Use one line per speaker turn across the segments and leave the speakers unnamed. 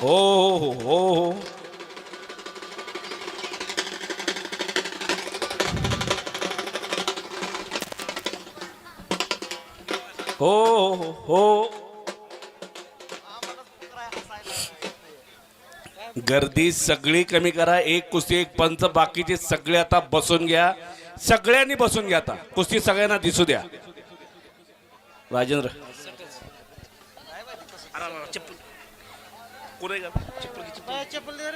हो हो हो हो हो. हो हो गर्दी सगळी कमी करा एक कुस्ती एक पंच बाकीचे सगळे आता बसून घ्या. सगळ्यांनी बसून घ्या आता. कुस्ती सगळ्यांना दिसू द्या. राजेंद्र. का? चप्पल चप्पल.
चप्पल दे.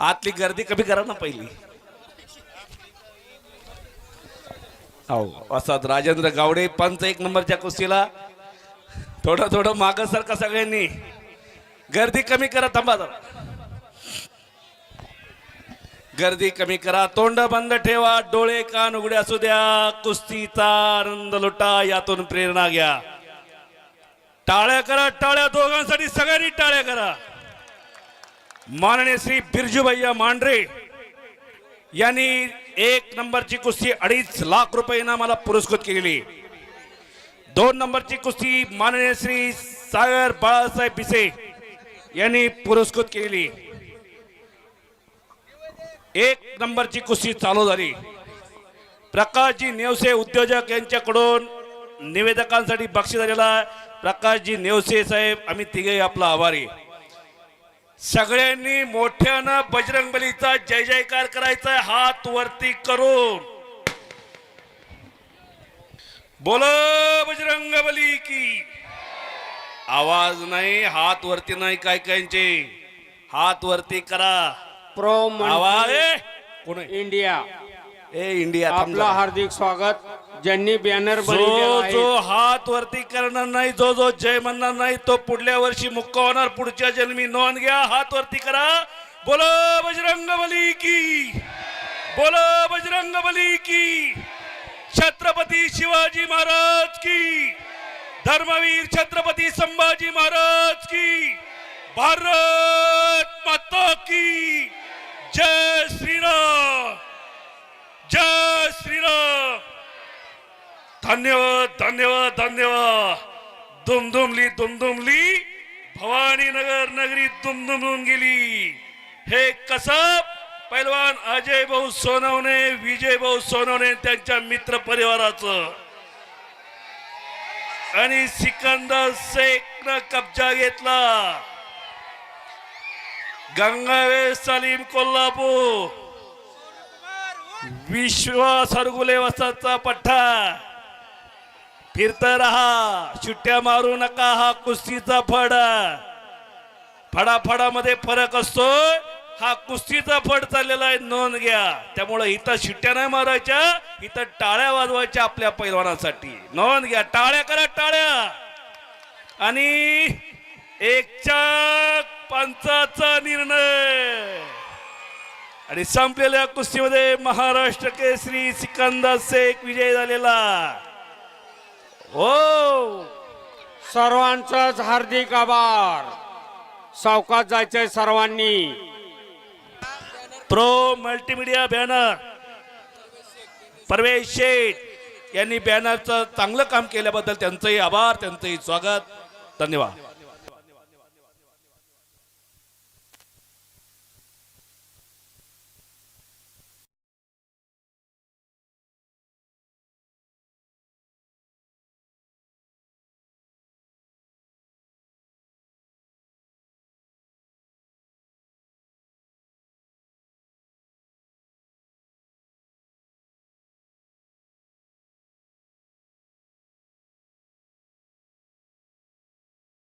आतली गर्दी कमी करा ना पहिली हो असाच राजेंद्र गावडे पंच एक नंबरच्या कुस्तीला थोडं थोडं माग सारखा सगळ्यांनी गर्दी कमी करा थांबा जरा गर्दी कमी करा तोंड बंद ठेवा डोळे कान उघडे असू द्या कुस्तीचा आनंद लुटा यातून प्रेरणा घ्या. टाळ्या करा टाळ्या दोघांसाठी सगळ्यांनी टाळ्या करा. माननीय श्री बिरजूभैया मांढरे यांनी एक नंबरची कुस्ती अडीच लाख रुपये इनामाला पुरस्कृत केलेली. दोन नंबरची कुस्ती माननीय श्री सागर बाळासाहेब पिसे यांनी पुरस्कृत केलेली. एक नंबरची कुस्ती चालू झाली. प्रकाशजी नेवसे उद्योजक यांच्याकडून निवेदकांसाठी बक्षीस झालेला प्रकाशजी नेवसे साहेब आम्ही तिघे आपला आभारी. सगळ्यांनी मोठ्यानं बजरंग बलीचा जय जयकार करायचा हात वरती करून. बोल बजरंग बली की. आवाज नाही हात वरती नाही काय कायचे हात वरती करा.
प्रो
आवाज ए, कोण आहे?
इंडिया
ए इंडिया थांब
आपला
जरा.
हार्दिक स्वागत. ज्यांनी बॅनर
जो जो हात वरती करणार नाही जो जो जय म्हणणार नाही तो पुढल्या वर्षी मुक्का होणार. पुढच्या जन्मी नोंद घ्या. हात वरती करा. बोलो बजरंग बली की. बोलो बजरंग बली की. छत्रपती शिवाजी महाराज की. धर्मवीर छत्रपती संभाजी महाराज की. भारत माता की जय श्रीराम जय श्रीराम धन्यवाद धन्यवाद धन्यवाद. दुमदुमली दुमदुमली. भवानी नगर नगरी दुमदुमून गेली. हे कसब पैलवान अजय भाऊ सोनवणे विजय भाऊ सोनवणे त्यांच्या मित्र परिवाराचं. आणि सिकंदर शेखनं कब्जा घेतला. गंगावे सलीम कोल्हापूर. विश्वास हरगुले वसाचा पठ्ठा. फिरत राहा. सुट्ट्या मारू नका हा कुस्तीचा फडा. फडाफडामध्ये फरक असतो हा कुस्तीचा फड चाललेला आहे नोंद घ्या. त्यामुळे इथं शिट्ट्या नाही मारायच्या इथं टाळ्या वाजवायच्या आपल्या पैलवानासाठी. नोंद घ्या. टाळ्या करा टाळ्या. आणि एकच्या पंचाचा निर्णय. आणि संपलेल्या कुस्तीमध्ये महाराष्ट्र केसरी सिकंदर शेख विजय झालेला. हो.
सर्वांचाच हार्दिक आभार. सावकाश जायचंय सर्वांनी.
Pro multimedia banner Parvesh Seth यांनी बॅनरचं चांगलं काम केल्याबद्दल त्यांचंही आभार त्यांचंही स्वागत. धन्यवाद.